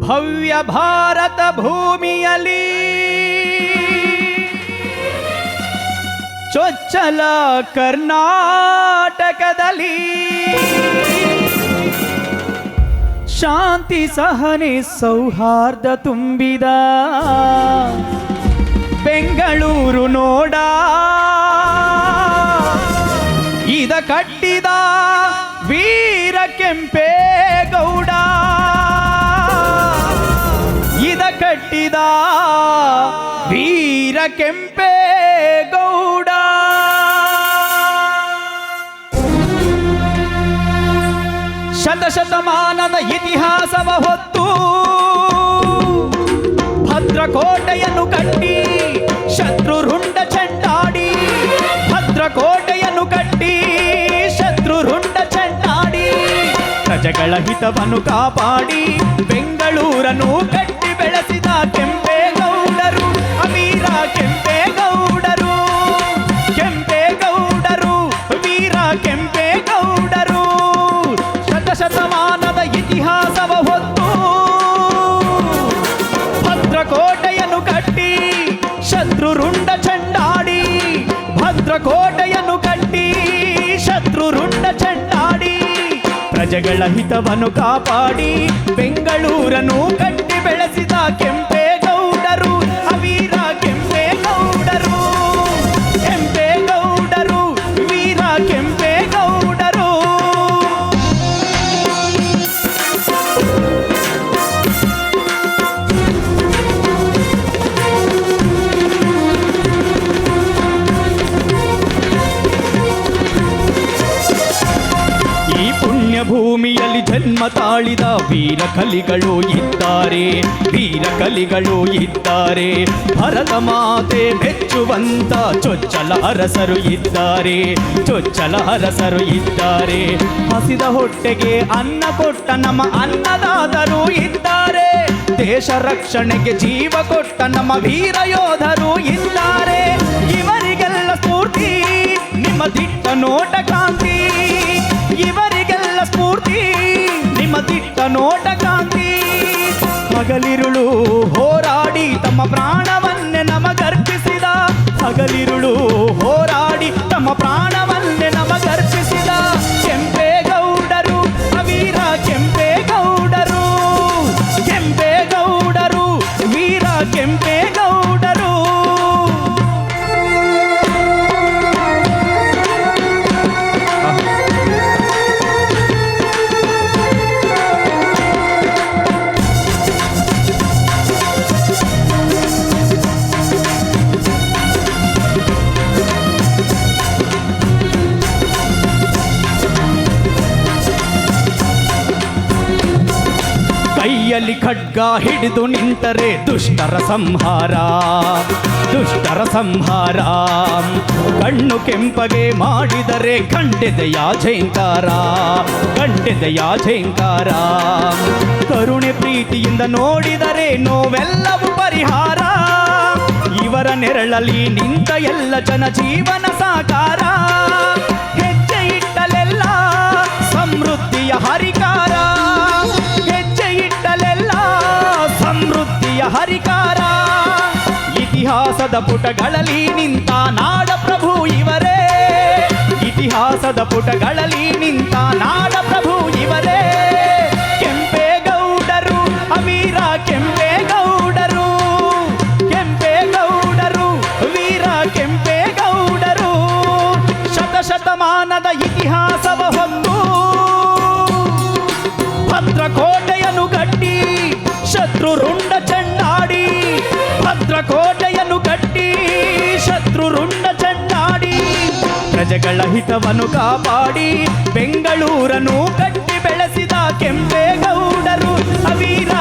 ಭವ್ಯ ಭಾರತ ಭೂಮಿಯಲ್ಲಿ ಚೊಚ್ಚಲ ಕರ್ನಾಟಕದಲ್ಲಿ ಶಾಂತಿ ಸಹನೆ ಸೌಹಾರ್ದ ತುಂಬಿದ ಬೆಂಗಳೂರು ನೋಡ. ಇದ ಕಟ್ಟಿದ ವೀರ ಕೆಂಪೇಗೌಡ. ಇದ ಕಟ್ಟಿದ ವೀರ ಕೆಂಪೇಗೌಡ. ಶತಶತಮಾನದ ಇತಿಹಾಸವ ಹೊತ್ತು ಭದ್ರಕೋಟೆಯನ್ನು ಕಟ್ಟಿ ಶತ್ರು ಪ್ರಜೆಗಳ ಹಿತವನ್ನು ಕಾಪಾಡಿ ಬೆಂಗಳೂರನ್ನು ಕಟ್ಟಿ ಬೆಳೆಸಿದ ಕೆಂಪೇಗೌಡರು, ಅಮೀರ ಕೆಂಪೇಗೌಡರು. ಕೆಂಪೇಗೌಡರು ವೀರ ಕೆಂಪೇಗೌಡರು. ಶತಶತಮಾನದ ಇತಿಹಾಸವ ಹೊತ್ತು ಭದ್ರಕೋಟೆಯನ್ನು ಕಟ್ಟಿ ಶತ್ರು ರುಂಡ ಚಂಡಾಡಿ, ಭದ್ರಕೋಟೆಯನ್ನು ಕಟ್ಟಿ ಶತ್ರು ರುಂಡ ಚಂಡಾಡಿ ಪ್ರಜೆಗಳ ಹಿತವನ್ನು ಕಾಪಾಡಿ ಬೆಂಗಳೂರನ್ನು ಜನ್ಮ ತಾಳಿದ ವೀರ ಕಲಿಗಳು ಇದ್ದಾರೆ. ವೀರ ಕಲಿಗಳು ಇದ್ದಾರೆ. ಭರತ ಮಾತೆ ಮೆಚ್ಚುವಂತ ಚೊಚ್ಚಲ ಅರಸರು ಇದ್ದಾರೆ. ಚೊಚ್ಚಲ ಅರಸರು ಇದ್ದಾರೆ. ಹಸಿದ ಹೊಟ್ಟೆಗೆ ಅನ್ನ ಕೊಟ್ಟ ನಮ್ಮ ಅನ್ನದಾತರು ಇದ್ದಾರೆ. ದೇಶ ರಕ್ಷಣೆಗೆ ಜೀವ ಕೊಟ್ಟ ನಮ್ಮ ವೀರ ಯೋಧರು ಇದ್ದಾರೆ. ಇವರಿಗೆಲ್ಲ ಸ್ಫೂರ್ತಿ, ನಿಮ್ಮ ದಿಟ್ಟ ನೋಟ ಕಾಂತಿ. ಸ್ಫೂರ್ತಿ ದಿಟ್ಟ ನೋಟ ಕಾಂತಿ ಹಗಲಿರುಳು ಹೋರಾಡಿ ತಮ್ಮ ಪ್ರಾಣವನ್ನೇ ನಮಗರ್ಪಿಸಿದ ಹಗಲಿರುಳು ಹೋರಾಡಿ ತಮ್ಮ ಪ್ರಾಣವನ್ನೇ ಕೈಯಲ್ಲಿ ಖಡ್ಗ ಹಿಡಿದು ನಿಂತರೆ ದುಷ್ಟರ ಸಂಹಾರ ದುಷ್ಟರ ಸಂಹಾರ. ಕಣ್ಣು ಕೆಂಪಗೆ ಮಾಡಿದರೆ ಕಂಡೆದೆಯ ಝೇಂಕಾರ ಕಂಡೆದೆಯ ಝೇಂಕಾರ ಕರುಣೆ ಪ್ರೀತಿಯಿಂದ ನೋಡಿದರೆ ನೋವೆಲ್ಲವೂ ಪರಿಹಾರ. ಇವರ ನೆರಳಲ್ಲಿ ನಿಂತ ಎಲ್ಲ ಜನ ಜೀವನ ಸಾಕಾರ. ಹೆಜ್ಜೆ ಇಟ್ಟಲೆಲ್ಲ ಸಮೃದ್ಧಿಯ ಹರಿಕಾರ. ಇತಿಹಾಸದ ಪುಟಗಳಲ್ಲಿ ನಿಂತ ನಾಡ ಪ್ರಭು ಇವರೇ. ಇತಿಹಾಸದ ಪುಟಗಳಲ್ಲಿ ನಿಂತ ನಾಡ ಪ್ರಜೆಗಳ ಹಿತವನ್ನು ಕಾಪಾಡಿ ಬೆಂಗಳೂರನ್ನು ಕಟ್ಟಿ ಬೆಳೆಸಿದ ಕೆಂಪೇಗೌಡರು ಅವೀರ